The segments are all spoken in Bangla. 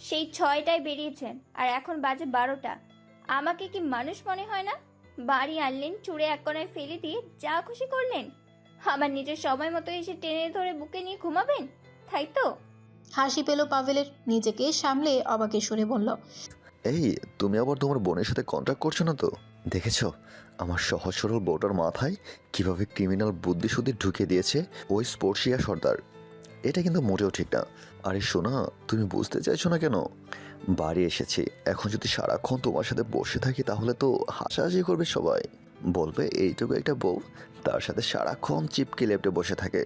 সেই ছয়টায় বেরিয়েছেন আর এখন বাজে বারোটা। আমাকে কি মানুষ মনে হয় না? বাড়ি আনলেন চুড়ে এক কোনায় ফেলে দিয়ে যা খুশি করলেন। আমার নিজের সময় মতো এসে টেনে ধরে বুকে নিয়ে ঘুমাবেন তাই তো? হাসি পেল পাভেলের নিজেকে সামলে অবাকে সুরে বলল এই তুমি আবার তোমার বোনের সাথে কন্ট্যাক্ট করছ না তো? দেখেছ আমার সহজ সরল বউটার মাথায় কীভাবে ক্রিমিনাল বুদ্ধিশুদ্ধি ঢুকিয়ে দিয়েছে ওই স্পর্শিয়া সর্দার। এটা কিন্তু মোটেও ঠিক না। আরে শোনা তুমি বুঝতে চাইছো না কেন? বাড়ি এসেছি, এখন যদি সারাক্ষণ তোমার সাথে বসে থাকি তাহলে তো হাসাহাসি করবে সবাই। বলবে এইটুকু একটা বউ, তার সাথে সারাক্ষণ চিপকে লেপটে বসে থাকে।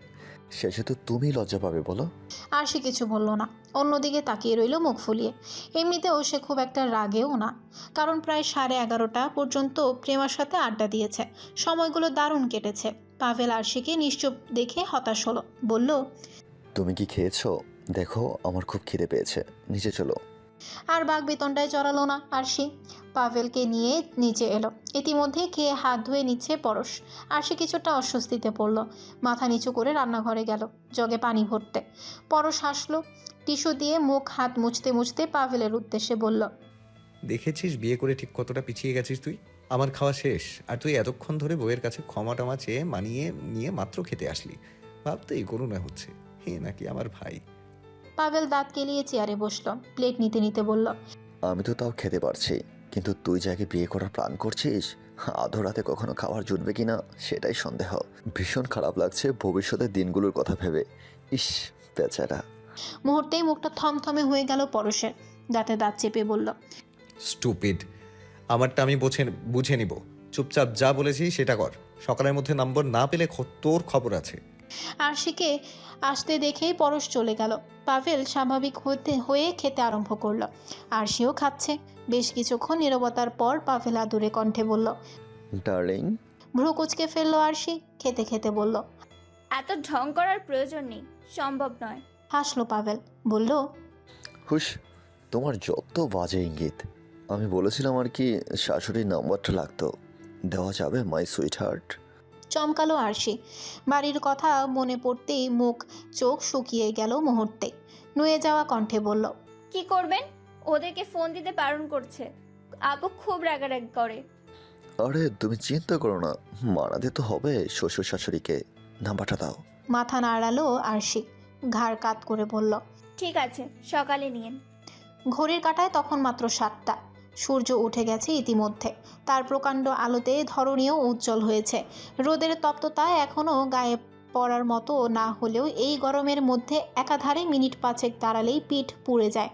শেষে তো তুমি লজ্জা পাবে, বলো। আর সে কিছু বলল না। অন্যদিকে তাকিয়ে রইল মুখ ফুলিয়ে। এমনিতেও সে খুব একটা রাগেও না। কারণ প্রায় সাড়ে এগারোটা পর্যন্ত প্রেমার সাথে আড্ডা দিয়েছে। সময়গুলো দারুণ কেটেছে। পাভেল আরশিকে নিশ্চুপ দেখে হতাশ হলো। বলল তুমি কি খেয়েছো? দেখো আমার খুব খিদে পেয়েছে। নিচে চলো। আর বাঘ বেতনটায় চড়ালো না আরশি। পাভেলকে নিয়ে নিচে এলো। ইতিমধ্যে খেয়ে হাত ধুয়ে নিচ্ছে পরশ। আরশি কিছুটা অস্বস্তিতে পড়ল। মাথা নিচু করে রান্নাঘরে গেল জগে পানি ভরতে। পরশ হাসলো টিস্যু দিয়ে মুখ হাত মুছতে মুছতে পাভেলের উদ্দেশ্যে বলল দেখেছিস বিয়ে করে ঠিক কতটা পিছিয়ে গেছিস তুই? আমার খাওয়া শেষ। আর তুই এতক্ষণ ধরে বউয়ের কাছে ক্ষমা টমা চেয়ে মানিয়ে নিয়ে মাত্র খেতে আসলি। ভাবতেই করুণা হচ্ছে। হে নাকি আমার ভাই? পাভেল দাঁত কেলিয়ে চেয়ারে বসল প্লেট নিতে নিতে বলল আমি তো তাও খেতে পারছি কিন্তু তুই যাকে বিয়ে করার প্ল্যান করছিস আধো রাতে কখনো খাবার জুটবে কিনা সেটাই সন্দেহ। ভীষণ খারাপ লাগছে ভবিষ্যতের দিনগুলোর কথা ভেবে। ইস বেচারা। মুহূর্তেই মুখটা থমথমে হয়ে গেল পরশের দাঁতে দাঁত চেপে বলল স্টুপিড আমারটা আমি বুঝে বুঝে নিব। চুপচাপ যা বলেছি সেটা কর। সকালের মধ্যে নম্বর না পেলে খ- তোর খবর আছে। আরশিকে আসতে দেখেই পরশ চলে গেল। পাভেল স্বাভাবিক হতে হয়ে খেতে আরম্ভ করল। আরশিও খাচ্ছে। বেশ কিছুক্ষণ নীরবতার পর পাভেল আদুরে কণ্ঠে বলল ডার্লিং। ভ্রু কুচকে ফেলল আরশি খেতে খেতে বলল এত ঢং করার প্রয়োজন নেই সম্ভব নয়। হাসলো পাভেল বলল হুস তোমার যত বাজে ইঙ্গিত। আমি বলেছিলাম আর কি শাশুড়ির নাম্বারটা লাগতো। দেওয়া যাবে মাই সুইট হার্ট চমকালো আরশি। বাড়ির কথা মনে পড়তেই মুখ চোখ শুকিয়ে গেল মুহূর্তে। নুয়ে যাওয়া কণ্ঠে বলল কি করবেন? ওদেরকে ফোন দিতে বারণ করছে। আপু খুব রাগারাগি করে। আরে তুমি চিন্তা করো না। মানাতে তো হবে শ্বশুর শাশুড়িকে। নাম্বারটা দাও। মাথা নাড়ালো আরশি। ঘাড় কাত করে বলল ঠিক আছে সকালে নিয়েন ঘড়ির কাঁটায় তখন মাত্র সাতটা। সূর্য উঠে গেছে ইতিমধ্যে। তার প্রকাণ্ড আলোতে ধরণীয় উজ্জ্বল হয়েছে। রোদের তপ্ততা এখনও গায়ে পড়ার মতো না হলেও এই গরমের মধ্যে একাধারে মিনিট পাঁচেক দাঁড়ালেই পিঠ পুড়ে যায়।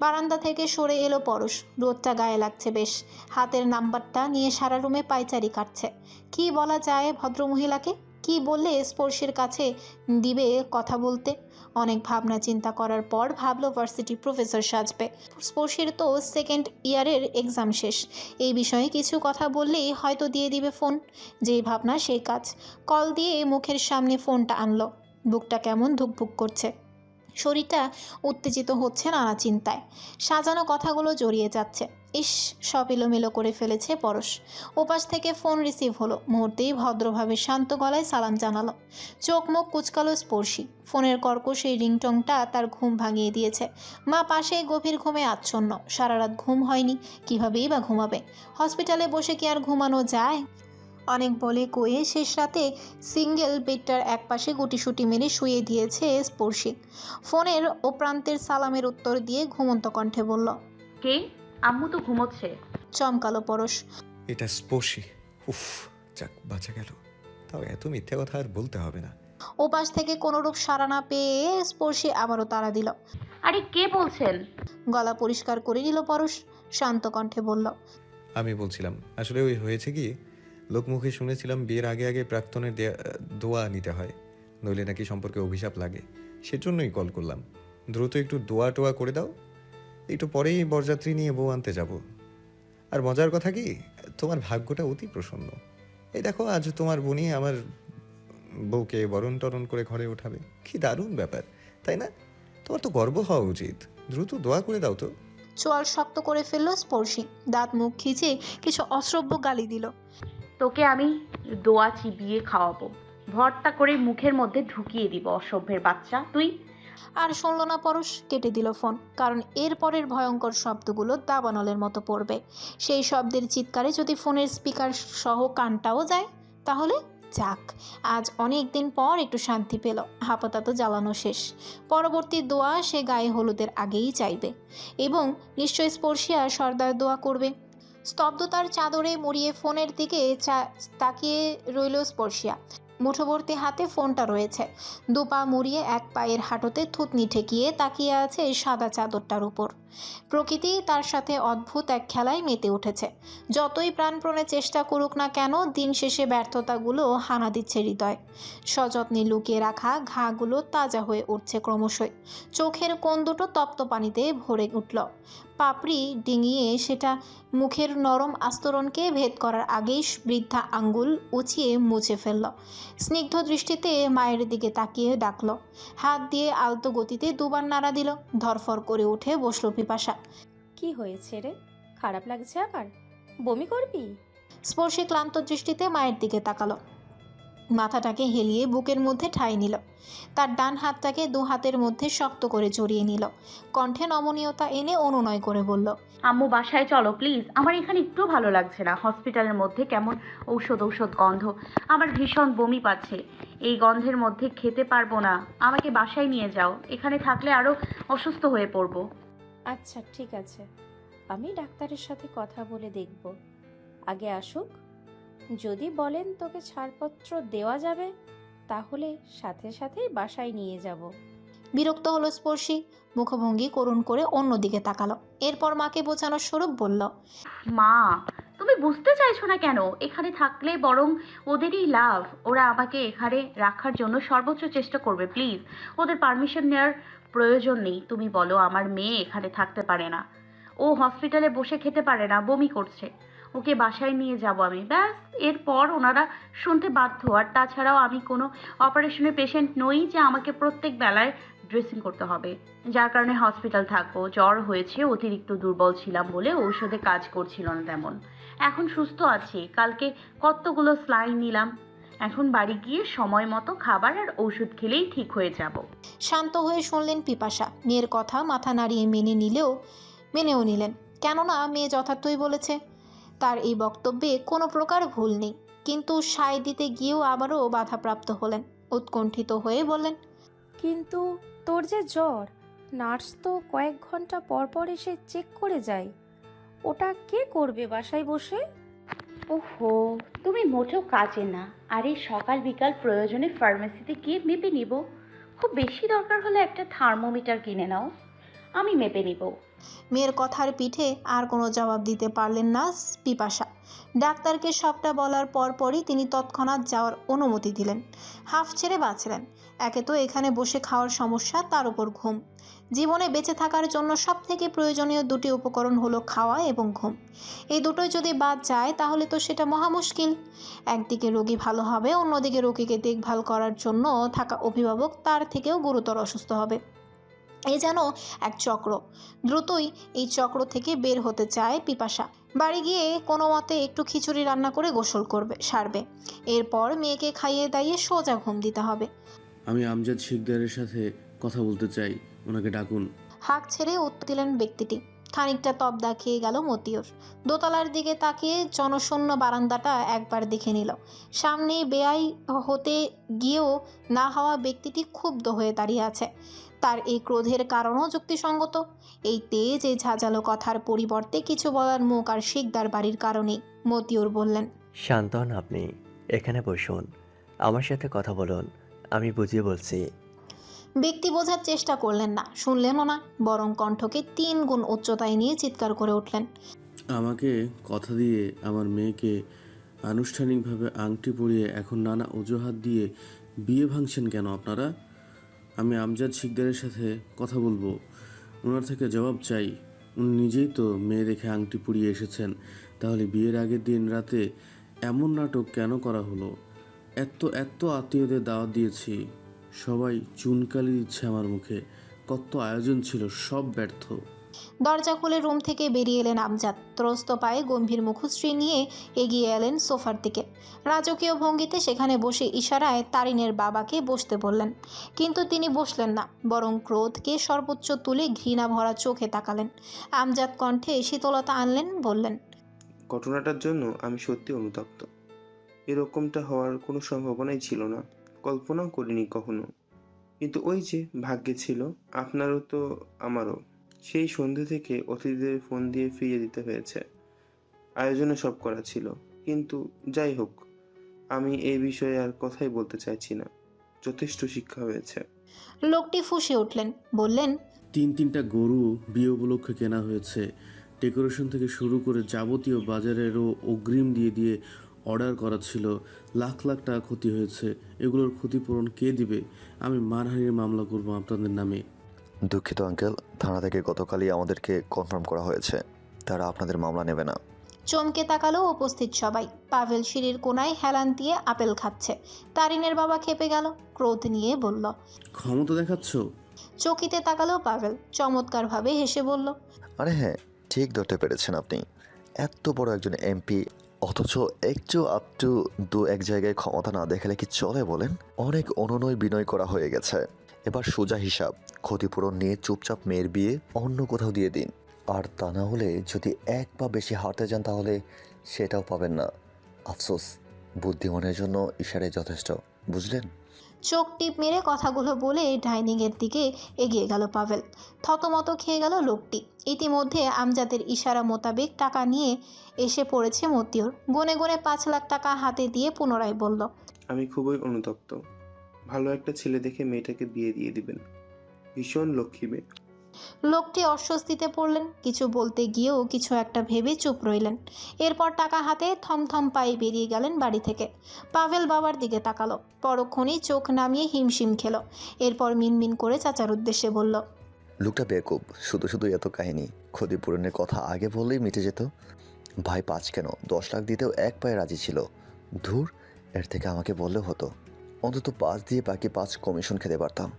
বারান্দা থেকে সরে এলো পরশ। রোদটা গায়ে লাগছে বেশ। হাতের নাম্বারটা নিয়ে সারা রুমে পায়চারি কাটছে। কি বলা যায় ভদ্রমহিলাকে? কি বললে স্পর্শের কাছে দিবে কথা বলতে? অনেক ভাবনা চিন্তা করার পর ভাবলো ভার্সিটি প্রফেসর সাজবে। স্পর্শের তো সেকেন্ড ইয়ারের এক্সাম শেষ। এই বিষয়ে কিছু কথা বললেই হয়তো দিয়ে দিবে ফোন যেই ভাবনা, সেই কাজ। কল দিয়ে মুখের সামনে ফোনটা আনলো। বুকটা কেমন ধুকভুক করছে। শরীরটা উত্তেজিত হচ্ছে নানা চিন্তায়। সাজানো কথাগুলো জড়িয়ে যাচ্ছে। ইস, সব এলোমেলো করে ফেলেছে পরশ। ওপাশ থেকে ফোন রিসিভ হলো। মুহূর্তেই ভদ্রভাবে শান্ত গলায় সালাম জানালো। চোখ মুখ কুচকালো স্পর্শী। ফোনের কর্কশ এই রিংটংটা তার ঘুম ভাঙিয়ে দিয়েছে। মা পাশে গভীর ঘুমে আচ্ছন্ন। সারা রাত ঘুম হয়নি। কীভাবেই বা ঘুমাবে? হসপিটালে বসে কি আর ঘুমানো যায়? অনেক বলে কয়ে শেষ রাতে সিঙ্গেল বেডটার একপাশে গুটিসুটি মেরে শুয়ে দিয়েছে স্পর্শী। ফোনের ও প্রান্তের সালামের উত্তর দিয়ে ঘুমন্ত কণ্ঠে বলল, কে? আম্মু তো ঘুমোচ্ছে। চমকালো পরশ। এটা স্পর্শী উফ যাক বাঁচা গেল। তাও এত মিথ্যে কথা আর বলতে হবে না। ওপাশ থেকে কোনোরূপ সাড়া না পেয়ে স্পর্শী আবারও তাড়া দিল। আরে কে বলছেন? গলা পরিষ্কার করে নিল পরশ শান্ত কণ্ঠে বলল আমি বলছিলাম আসলে ওই হয়েছে কি? লোকমুখে শুনেছিলাম বিয়ের আগে আগে প্রাক্তনের দেয়া- দোয়া নিতে হয়। নইলে নাকি সম্পর্কে অভিশাপ লাগে। সেজন্যই কল করলাম। দ্রুত একটু দোয়া টোয়া করে দাও একটু পরেই বরযাত্রী নিয়ে বউ আনতে যাব। আর মজার কথা কি? তোমার ভাগ্যটা অতি প্রসন্ন। এই দেখো আজ তোমার বোনই আমার বউকে বরণ টরণ করে ঘরে ওঠাবে। কি দারুণ ব্যাপার তাই না? তোমার তো গর্ব হওয়া উচিত। দ্রুত দোয়া করে দাও তো। চোয়াল শক্ত করে ফেলল স্পর্শী। দাঁত মুখ খিচে কিছু অশ্রব্য গালি দিল। তোকে আমি দোয়া চিবিয়ে খাওয়াবো। ভর্তা করে মুখের মধ্যে ঢুকিয়ে দিব অসভ্যের বাচ্চা। তুই আর শুনল না পরশ, কেটে দিল ফোন, কারণ এর পরের ভয়ঙ্কর শব্দগুলো দাবানলের মতো পড়বে। সেই শব্দের চিৎকারে যদি ফোনের স্পিকার সহ কানটাও যায়, তাহলে যাক, আজ অনেক দিন পর একটু শান্তি পেল, আপাতত জ্বালানো শেষ। পরবর্তী দোয়া সে গায়ে হলুদের আগেই চাইবে। এবং নিশ্চয় স্পর্শিয়া সর্দার দোয়া করবে। স্তব্ধতার চাদরে মুড়িয়ে ফোনের দিকে তাকিয়ে রইল স্পর্শিয়া। মুঠোবর্তী হাতে ফোনটা রয়েছে। দুপা মুড়িয়ে এক পায়ের হাঁটুতে থুতনি ঠেকিয়ে তাকিয়ে আছে এই সাদা চাদরটার উপর। প্রকৃতি তার সাথে অদ্ভুত এক খেলায় মেতে উঠেছে। যতই প্রাণপণে চেষ্টা করুক না কেন, দিন শেষে ব্যর্থতাগুলো হানা দিচ্ছে হৃদয়। সযত্নে লুকিয়ে রাখা ঘাগুলো তাজা হয়ে উঠছে ক্রমশই। চোখের কোণ দুটো তপ্ত পানিতে ভরে উঠল। পাপড়ি ডিঙিয়ে সেটা মুখের নরম আস্তরণকে ভেদ করার আগেই বৃদ্ধা আঙ্গুল উঁচিয়ে মুছে ফেলল। স্নিগ্ধ দৃষ্টিতে মায়ের দিকে তাকিয়ে ডাকল। হাত দিয়ে আলতো গতিতে দুবার নাড়া দিল। ধরফর করে উঠে বসল পিপাসা। কি হয়েছে রে? খারাপ লাগছে আবার? বমি করবি? স্পর্শী ক্লান্ত দৃষ্টিতে মায়ের দিকে তাকালো। মাথাটাকে হেলিয়ে বুকের মধ্যে ঠাই নিল। তার ডান হাতটাকে দু হাতের মধ্যে শক্ত করে জড়িয়ে নিল। কণ্ঠে নমনীয়তা এনে অনুনয় করে বলল, আম্মু, বাসায় চলো, প্লিজ। আমার এখানে একটু ভালো লাগছে না। হসপিটালের মধ্যে কেমন ঔষধ ঔষধ গন্ধ। আমার ভীষণ বমি পাচ্ছে। এই গন্ধের মধ্যে খেতে পারব না। আমাকে বাসায় নিয়ে যাও। এখানে থাকলে আরও অসুস্থ হয়ে পড়ব। আচ্ছা ঠিক আছে। আমি ডাক্তারের সাথে কথা বলে দেখব। আগে আসুক। যদি বলেন তোকে ছাড়পত্র দেওয়া যাবে তাহলে সাথে সাথেই বাসায় নিয়ে যাব। বিরক্ত হলো স্পর্শী। মুখভঙ্গি করুণ করে অন্যদিকে তাকালো। এরপর মাকে বোঝানোর স্বরূপ বলল মা তুমি বুঝতে চাইছো না কেন? এখানে থাকলে বরং ওদেরই লাভ। ওরা আমাকে এখানে রাখার জন্য সর্বোচ্চ চেষ্টা করবে, প্লিজ। ওদের পারমিশন নেওয়ার প্রয়োজন নেই। তুমি বলো, আমার মেয়ে এখানে থাকতে পারে না। ও হসপিটালে বসে খেতে পারে না, বমি করছে। ওকে বাসায় নিয়ে যাব আমি। ব্যাস, এরপর ওনারা শুনতে বাধ্য। আর তাছাড়াও আমি কোনো অপারেশনের পেশেন্ট নই যে আমাকে প্রত্যেক বেলায় ড্রেসিং করতে হবে। যার কারণে হসপিটাল থাকব। জ্বর হয়েছে, অতিরিক্ত দুর্বল ছিলাম বলে ঔষধে কাজ করছিল না তেমন। এখন সুস্থ আছি। কালকে কতগুলো স্লাইন নিলাম? এখন বাড়ি গিয়ে সময় মতো খাবার আর ওষুধ খেলেই ঠিক হয়ে যাব। শান্ত হয়ে শুনলেন পিপাসা। মেয়ের কথা মাথা নাড়িয়ে মেনে নিলেও মেনেও নিলেন। কেননা মেয়ে যথার্থই বলেছে তার এই বক্তব্যে কোনো প্রকার ভুল নেই। কিন্তু সায় দিতে গিয়েও আবারও বাধাপ্রাপ্ত হলেন। উৎকণ্ঠিত হয়ে বললেন কিন্তু তোর যে জ্বর নার্স তো কয়েক ঘণ্টা পর পর এসে চেক করে যায়। ওটা কে করবে বাসায় বসে? ওহো তুমি মোটেও কাজে না। আরে সকাল বিকাল প্রয়োজনে ফার্মেসিতে গিয়ে মেপে নিব। খুব বেশি দরকার হলে একটা থার্মোমিটার কিনে নাও। আমি মেপে নিব। মেয়ের কথার পিঠে আর কোনো জবাব দিতে পারলেন না পিপাসা। ডাক্তারকে সবটা বলার পরপরই তিনি তৎক্ষণাৎ যাওয়ার অনুমতি দিলেন। হাফ ছেড়ে বাঁচলেন। একে তো এখানে বসে খাওয়ার সমস্যা, তার উপর ঘুম। জীবনে বেঁচে থাকার জন্য সব থেকে প্রয়োজনীয় দুটি উপকরণ হলো খাওয়া এবং ঘুম। এই দুটোই যদি বাদ যায়, তাহলে তো সেটা মহা মুশকিল। একদিকে রোগী ভালো হবে, অন্যদিকে রোগীকে দেখভাল করার জন্য থাকা অভিভাবক তার থেকেও গুরুতর অসুস্থ হবে। এ যেন এক চক্র। দ্রুতই এই চক্র থেকে বের হতে চায় পিপাসা। বাড়ি গিয়ে কোনো মতে একটু খিচুড়ি রান্না করে গোসল করবে, সারবে। এরপর মেয়েকে খাইয়ে দাইয়ে সোজা ঘুম দিতে হবে। আমি আমজাদ শিকদারের সাথে কথা বলতে চাই ওনাকে ডাকুন। হাঁক ছেড়ে উত্তর দিলেন ব্যক্তিটি। খানিকটা তবদা খেয়ে গেল মতিয়র দোতলার দিকে তাকিয়ে জনশূন্য বারান্দাটা একবার দেখে নিল। সামনে বেআই হতে গিয়েও না হওয়া ব্যক্তিটি ক্ষুব্ধ হয়ে দাঁড়িয়ে আছে। তার এই ক্রোধের কারণও যুক্তিসঙ্গত। এই তেজ এই ঝাঁঝালো কথার পরিবর্তে কিছু বলার মুখ আর শিকদার বাড়ির কারণেই মতিয়র বললেন শান্ত হন আপনি এখানে বসুন। আমার সাথে কথা বলুন। আমি বুঝিয়ে বলছি। ব্যক্তি বোঝার চেষ্টা করলেন না। শুনলেনও না বরং কণ্ঠকে তিন গুণ উচ্চতায় নিয়ে চিৎকার করে উঠলেন। আমাকে কথা দিয়ে আমার মেয়েকে আনুষ্ঠানিকভাবে আংটি পরিয়ে এখন নানা অজুহাত দিয়ে বিয়ে ভাঙছেন কেন আপনারা? আমি আমজাদ শিকদারের সাথে কথা বলব। ওনার থেকে জবাব চাই। উনি নিজেই তো মেয়ে দেখে আংটি পরিয়ে এসেছেন। তাহলে বিয়ের আগের দিন রাতে এমন নাটক কেন করা হলো? এত এত আত্মীয়দের দাওয়াত দিয়েছি। সবাই চুনকালি দিচ্ছে আমার মুখে। কত আয়োজন ছিল সব ব্যর্থ। দরজা খুলে রুম থেকে বেরিয়ে এলেন আমজাদ। ত্রস্ত পায়ে গম্ভীর মুখশ্রী নিয়ে এগিয়ে এলেন সোফার দিকে। রাজকীয় ভঙ্গিতে সেখানে বসে ইশারায় তারিনের বাবাকে বসতে বললেন। কিন্তু তিনি বসলেন না বরং ক্রোধকে সর্বোচ্চ তুলে ঘৃণা ভরা চোখে তাকালেন। আমজাদ কণ্ঠে শীতলতা আনলেন বললেন ঘটনাটার জন্য আমি সত্যি অনুতপ্ত। এরকমটা হওয়ার কোনো সম্ভাবনাই ছিল না। কল্পনাও করিনি কখনো। কিন্তু ওই যে ভাগ্যে ছিল আপনারও তো আমারও। সেই সন্ধে থেকে অতিথিদের ফোন দিয়ে ফিরিয়ে দিতে হয়েছে। আয়োজনে সব করা ছিল। কিন্তু যাই হোক আমি এই বিষয়ে আর কথাই বলতে চাইছি না। যথেষ্ট শিক্ষা হয়েছে। লোকটি ফুঁসে উঠলেন বললেন তিন তিনটা গরু বিয়ে উপলক্ষে কেনা হয়েছে। ডেকোরেশন থেকে শুরু করে যাবতীয় বাজারেরও অগ্রিম দিয়ে দিয়ে অর্ডার করা ছিল। লাখ লাখ টাকা ক্ষতি হয়েছে। এগুলোর ক্ষতিপূরণ কে দিবে? আমি মানহানির মামলা করব আপনাদের নামে। দুঃখিত আঙ্কেল। থানা থেকে গতকালই আমাদেরকে কনফার্ম করা হয়েছে। তারা আপনাদের মামলা নেবে না। চমকে তাকালো উপস্থিত সবাই। পাভেল সিঁড়ির কোনায় হেলান দিয়ে আপেল খাচ্ছে। তারিনের বাবা খেপে গেল ক্রোধ নিয়ে বলল ক্ষমতা দেখাচ্ছ? চকিতে তাকালো পাভেল। চমৎকারভাবে হেসে বলল আরে হ্যাঁ ঠিক ধরতে পেরেছেন আপনি। এত বড় একজন এমপি অথচ একটু আপটু দু এক জায়গায় ক্ষমতা না দেখালে কি চলে বলেন? অনেক অননয় বিনয় করা হয়ে গেছে। এবার সোজা হিসাব, ক্ষতিপূরণ নিয়ে চুপচাপ মেয়ের বিয়ে অন্য কোথাও দিয়ে দিন। আর তা না হলে যদি এক বা বেশি হারতে যান তাহলে সেটাও পাবেন না। আফসোস, বুদ্ধিমানের জন্য ইশারে যথেষ্ট, বুঝলেন? চোখ টিপ মেরে কথাগুলো বলে ডাইনিংয়ের দিকে এগিয়ে গেল পাভেল। থতমত খেয়ে গেল লোকটি। ইতিমধ্যে আমজাদের ইশারা মোতাবেক টাকা নিয়ে এসে পড়েছে মতিউর। গনে গনে পাঁচ লাখ টাকা হাতে দিয়ে পুনরায় বলল, আমি খুবই অনুতপ্ত। ভালো একটা ছেলে দেখে মেয়েটাকে বিয়ে দিয়ে দিবেন। ভীষণ লক্ষ্মী মেয়ে। লোকটি অস্বস্তিতে পড়লেন। কিছু বলতে গিয়েও কিছু একটা ভেবে চুপ রইলেন। এরপর টাকা হাতে থমথম পায়ে বেরিয়ে গেলেন বাড়ি থেকে। পাভেল বাবার দিকে তাকালো। পরক্ষণেই চোখ নামিয়ে হিমশিম খেলো। এরপর মিনমিন করে চাচার উদ্দেশ্যে বলল লোকটা বেকুব শুধু শুধু এত কাহিনী। ক্ষতিপূরণের কথা আগে বললেই মিটে যেত। ভাই পাঁচ কেন? দশ লাখ দিতেও এক পায়ে রাজি ছিল। ধুর, এর থেকে আমাকে বললেও হতো। অন্তত পাঁচ দিয়ে বাকি পাঁচ কমিশন খেতে পারতাম।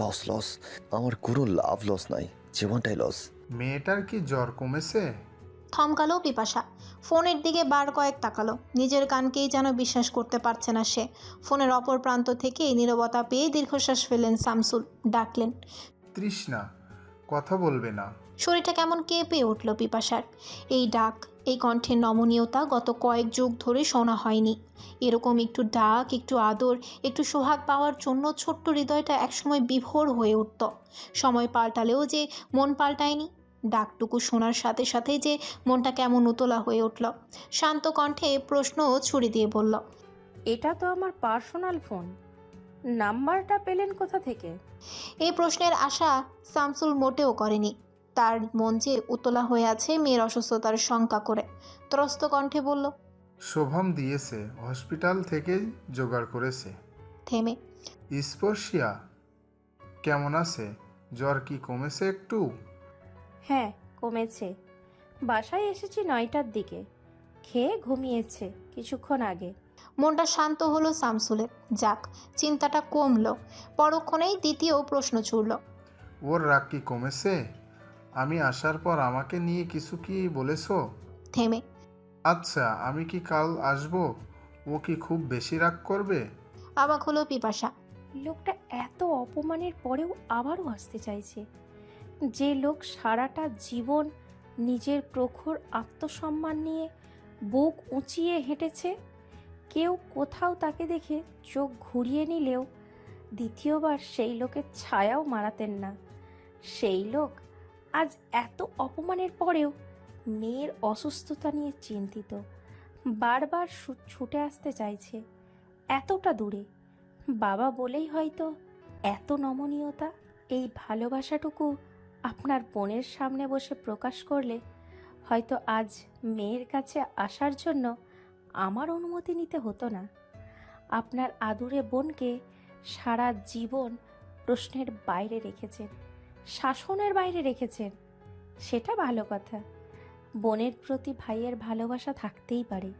লস লস আমার কোনো লাভ লস নাই। জীবনটাই লস মেয়েটার কি জ্বর কমেছে? থমকালো পিপাসা। ফোনের দিকে বার কয়েক তাকালো। নিজের কানকেই যেন বিশ্বাস করতে পারছে না সে। ফোনের অপর প্রান্ত থেকে নীরবতা পেয়ে দীর্ঘশ্বাস ফেলেন শামসুল। ডাকলেন তৃষ্ণা কথা বলবে না। শরীরটা কেমন কেঁপে উঠল পিপাসার। এই ডাক এই কণ্ঠের নমনীয়তা গত কয়েক যুগ ধরে শোনা হয়নি। এরকম একটু ডাক একটু আদর একটু সোহাগ পাওয়ার জন্য ছোট্ট হৃদয়টা একসময় বিভোর হয়ে উঠত। সময় পাল্টালেও যে মন পাল্টায়নি। ডাকটুকু শোনার সাথে সাথে যে মনটা কেমন উতলা হয়ে উঠল। শান্ত কণ্ঠে প্রশ্ন ছুড়ে দিয়ে বলল এটা তো আমার পার্সোনাল ফোন। নাম্বারটা পেলেন কোথা থেকে? এই প্রশ্নের আশা শামসুল মোটেও করেনি। তার মন যে উতলা হয়ে আছে মেয়ের অসুস্থতার শঙ্কা করে। ত্রস্ত কণ্ঠে বলল শোভম দিয়েছে হসপিটাল থেকেই জোগাড় করেছে। থেমে। স্পর্শিয়া কেমন আছে? জ্বর কি কমেছে একটু? হ্যাঁ কমেছে। বাসায় এসেছি নয়টার দিকে। খেয়ে ঘুমিয়েছে কিছুক্ষণ আগে। মনটা শান্ত হলো শামসুলের যাক চিন্তাটা কমলো। পরক্ষণেই দ্বিতীয় প্রশ্ন ছুড়ল ওর রাগ কি কমেছে? আমি আসার পর আমাকে নিয়ে কিছু কি বলেছ? থেমে। আচ্ছা আমি কি কাল আসব? ও কি খুব বেশি রাগ করবে? অবাক হলো পিপাসা। লোকটা এত অপমানের পরেও আবারও আসতে চাইছে। যে লোক সারাটা জীবন নিজের প্রখর আত্মসম্মান নিয়ে বুক উঁচিয়ে হেঁটেছে কেউ কোথাও তাকে দেখে চোখ ঘুরিয়ে নিলেও দ্বিতীয়বার সেই লোকের ছায়াও মারাতেন না। সেই লোক আজ এত অপমানের পরেও মেয়ের অসুস্থতা নিয়ে চিন্তিত। বারবার ছুটে আসতে চাইছে এতটা দূরে। বাবা বলেই হয়তো এত নমনীয়তা, এই ভালোবাসাটুকু আপনার বোনের সামনে বসে প্রকাশ করলে হয়তো আজ মেয়ের কাছে আসার জন্য আমার অনুমতি নিতে হতো না। আপনার আদুরে বোনকে সারা জীবন প্রশ্নের বাইরে রেখেছেন। শাসনের বাইরে রেখেছেন সেটা ভালো কথা। বোনের প্রতি ভাইয়ের ভালোবাসা থাকতেই পারে।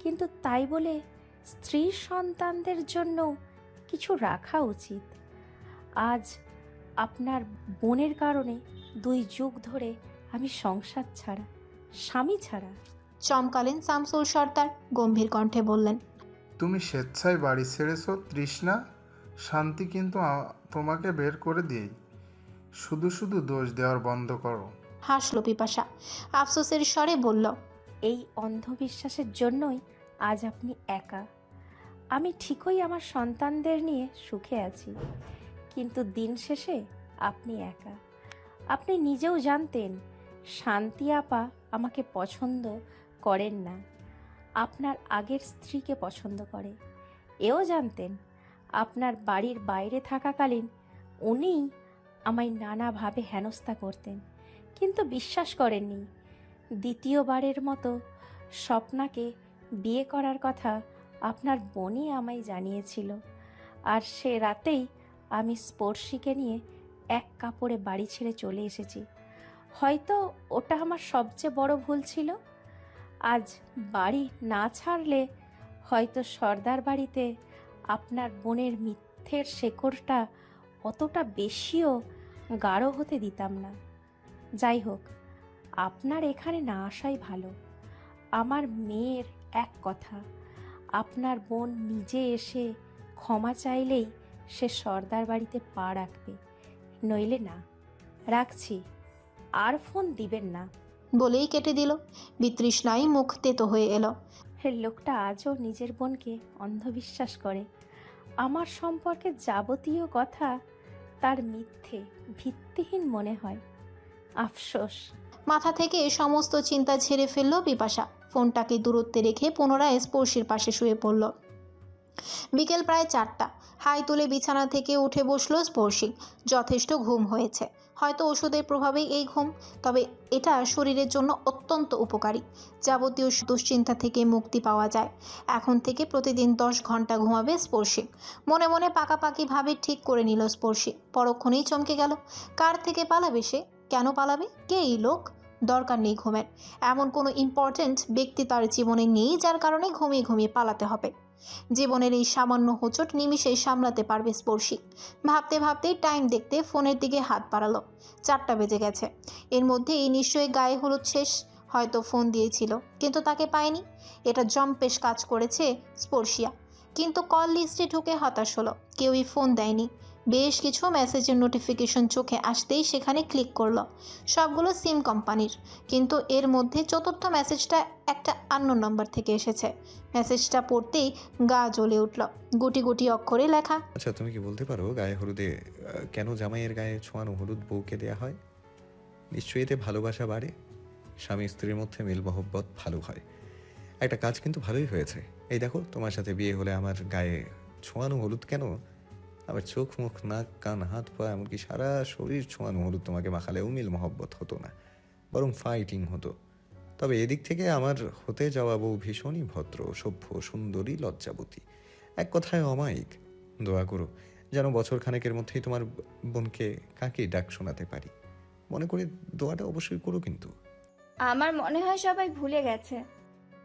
কিন্তু তাই বলে স্ত্রী সন্তানদের জন্য কিছু রাখা উচিত। আজ আপনার বোনের কারণে দুই যুগ ধরে আমি সংসার ছাড়া স্বামী ছাড়া। চমকালেন শামসুল সর্দার গম্ভীর কণ্ঠে বললেন তুমি স্বেচ্ছায় বাড়ি ছেড়েছ তৃষ্ণা শান্তি কিন্তু আ- তোমাকে বের করে দিই শুধু শুধু দোষ দেওয়ার বন্ধ করো। হাসল পিপাসা। আফসোসের স্বরে বলল এই অন্ধবিশ্বাসের জন্যই আজ আপনি একা। আমি ঠিকই আমার সন্তানদের নিয়ে সুখে আছি কিন্তু দিন শেষে আপনি একা। আপনি নিজেও জানতেন শান্তি আপা আমাকে পছন্দ করেন না। আপনার আগের স্ত্রীকে পছন্দ করে। এও জানতেন আপনার বাড়ির বাইরে থাকাকালীন উনিই আমায় নানাভাবে হেনস্থা করতেন, কিন্তু বিশ্বাস করেননি। দ্বিতীয়বারের মতো স্বপ্নাকে বিয়ে করার কথা আপনার বোনই আমায় জানিয়েছিল, আর সে রাতেই আমি স্পর্শীকে নিয়ে এক কাপড়ে বাড়ি ছেড়ে চলে এসেছি। হয়তো ওটা আমার সবচেয়ে বড় ভুল ছিল। আজ বাড়ি না ছাড়লে হয়তো সর্দার বাড়িতে আপনার বোনের মিথ্যের শেকড়টা অতটা বেশিও গাঢ় হতে দিতাম না। যাই হোক আপনার এখানে না আসাই ভালো। আমার মেয়ের এক কথা আপনার বোন নিজে এসে ক্ষমা চাইলেই সে সর্দার বাড়িতে পা রাখবে। নইলে না রাখছি আর ফোন দিবেন না। বলেই কেটে দিল বিতৃষ্ণায় মুখ তেতো হয়ে এলো। লোকটা আজও নিজের বোনকে অন্ধবিশ্বাস করে। আমার সম্পর্কে যাবতীয় কথা তার মিথ্যে, ভিত্তিহীন মনে হয়। আফসোস। মাথা থেকে সমস্ত চিন্তা ছেড়ে ফেলল বিপাশা। ফোনটাকে দূরত্বে রেখে পুনরায় স্পর্শীর পাশে শুয়ে পড়ল। বিকেল প্রায় চারটা। হাই তুলে বিছানা থেকে উঠে বসল স্পর্শী যথেষ্ট ঘুম হয়েছে। হয়তো ওষুধের প্রভাবেই এই ঘুম, তবে এটা শরীরের জন্য অত্যন্ত উপকারী। যাবতীয় দুশ্চিন্তা থেকে মুক্তি পাওয়া যায়। এখন থেকে প্রতিদিন দশ ঘণ্টা ঘুমাবে স্পর্শী মনে মনে পাকাপাকিভাবে ঠিক করে নিল স্পর্শী পরক্ষণেই চমকে গেল। কার থেকে পালাবে সে? কেন পালাবে? কে এই লোক? দরকার নেই ঘুমের। এমন কোনো ইম্পর্ট্যান্ট ব্যক্তি তার জীবনে নেই যার কারণে ঘুমিয়ে ঘুমিয়ে পালাতে হবে। জীবনের এই সামান্য হোঁচট নিমিষেই সামলাতে পারবে স্পর্শী। ভাবতে ভাবতেই টাইম দেখতে ফোনের দিকে হাত বাড়ালো। চারটা বেজে গেছে। এর মধ্যে এই নিশ্চয়ই গায়ে হলুদ শেষ, হয়তো ফোন দিয়েছিল, কিন্তু তাকে পায়নি। এটা জম্পেশ কাজ করেছে স্পর্শিয়া। কিন্তু কল লিস্টে ঢুকে হতাশ হলো। কেউই ফোন দেয়নি। বেশ কিছু মেসেজের নোটিফিকেশন চোখে আসতেই সেখানে ক্লিক করল। সবগুলো সিম কোম্পানির কিন্তু এর মধ্যে চতুর্থ মেসেজটা একটা অন্য নম্বর থেকে এসেছে। মেসেজটা পড়তেই গা জ্বলে উঠল। গুটি গুটি অক্ষরে লেখা আচ্ছা তুমি কি বলতে পারো গায়ে হলুদে কেন জামাইয়ের গায়ে ছোঁয়ানো হলুদ বউকে দেয়া হয়? নিশ্চয়ই এতে ভালোবাসা বাড়ে। স্বামী স্ত্রীর মধ্যে মিল মহব্বত ভালো হয়। একটা কাজ কিন্তু ভালোই হয়েছে। এই দেখো, তোমার সাথে বিয়ে হলে আমার গায়ে ছোঁয়ানো হলুদ কেন? আমার চোখ মুখ, নাক, কান, হাত, পা, এমনকি সারা শরীর ছোঁয়ানো হলুদ তোমাকে মাখালে উমিল মহব্বত হতো না, বরং ফাইটিং হতো। তবে এদিক থেকে আমার হতে যাওয়া বউ ভীষণই ভদ্র, সভ্য, সুন্দরী, লজ্জাবতী। এক কথায় অমায়িক। দোয়া করো, যেন বছর খানেকের মধ্যেই তোমার বোনকে কাকে ডাক শোনাতে পারি। মনে করে দোয়াটা অবশ্যই করো কিন্তু। আমার মনে হয় সবাই ভুলে গেছে।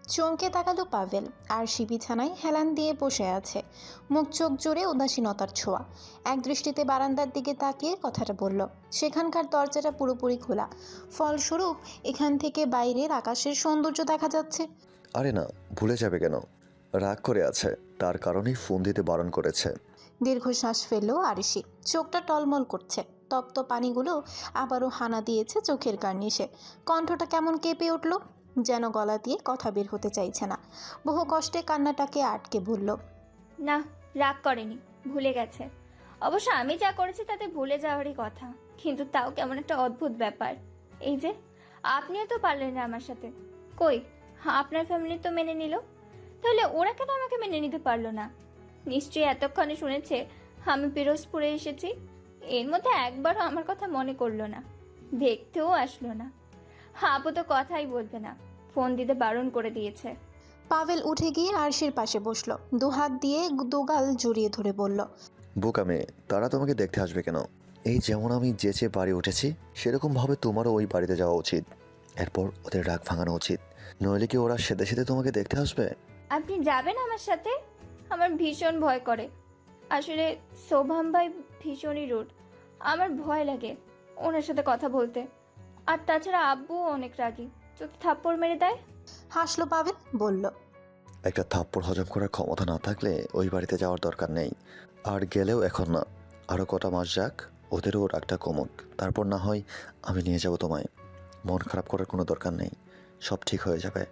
চমকে তাকালো পাভেল আর সে বিছানায় হেলান দিয়ে বসে আছে। মুখ চোখ জুড়ে উদাসীনতার ছোঁয়া। এক দৃষ্টিতে বারান্দার দিকে তাকিয়ে কথাটা বলল সেখানকার দরজাটা পুরোপুরি খোলা। ফলস্বরূপ এখান থেকে বাইরের আকাশের সৌন্দর্য দেখা যাচ্ছে। আরে না ভুলে যাবে কেন? রাগ করে আছে তার কারণেই ফোন দিতে বারণ করেছে। দীর্ঘশ্বাস ফেলল আরিসি চোখটা টলমল করছে। তপ্ত পানিগুলো আবারও হানা দিয়েছে চোখের কার্নিশে। কণ্ঠটা কেমন কেঁপে উঠল? যেন গলা দিয়ে কথা বের হতে চাইছে না। বহু কষ্টে কান্নাটাকে আটকে বলল, না, রাগ করেনি, ভুলে গেছে। অবশ্য আমি যা করেছি তাতে ভুলে যাওয়ারই কথা, কিন্তু তাও কেমন একটা অদ্ভুত ব্যাপার। এই যে, আপনিও তো পারলেন না আমার সাথে। কই, আপনার ফ্যামিলি তো মেনে নিল। তাহলে ওরা কেন আমাকে মেনে নিতে পারল না? নিশ্চয়ই এতক্ষণে শুনেছে আমি পিরোজপুরে এসেছি। এর মধ্যে একবারও আমার কথা মনে করল না। দেখতেও আসলো না। আপু তো কথাই বলবে না। ফোন দিতে বারণ করে দিয়েছে। পাভেল উঠে গিয়ে আরশির পাশে বসল। দুহাত দিয়ে দুগাল জড়িয়ে ধরে বলল বোকা মেয়ে তারা তোমাকে দেখতে আসবে কেন? এই যেমন আমি যেচে বাড়ি উঠেছি সেরকমভাবে তোমারও ওই বাড়িতে যাওয়া উচিত। এরপর ওদের রাগ ভাঙানো উচিত। নইলে কি ওরা সেদে সেদে তোমাকে দেখতে আসবে? আপনি যাবেন আমার সাথে? আমার ভীষণ ভয় করে। আসলে শোভাম ভাই ভীষণই রুড। আমার ভয় লাগে ওনার সাথে কথা বলতে। আর তাছাড়া আব্বুও অনেক রাগী। যদি থাপ্পড় মেরে দেয়? হাসলো পাবেন বলল একটা থাপ্পড় হজম করার ক্ষমতা না থাকলে ওই বাড়িতে যাওয়ার দরকার নেই। আর গেলেও এখন না। আরও কটা মাস যাক ওদেরও রাগটা কমুক। তারপর না হয় আমি নিয়ে যাব তোমায়। মন খারাপ করার কোনো দরকার নেই। সব ঠিক হয়ে যাবে।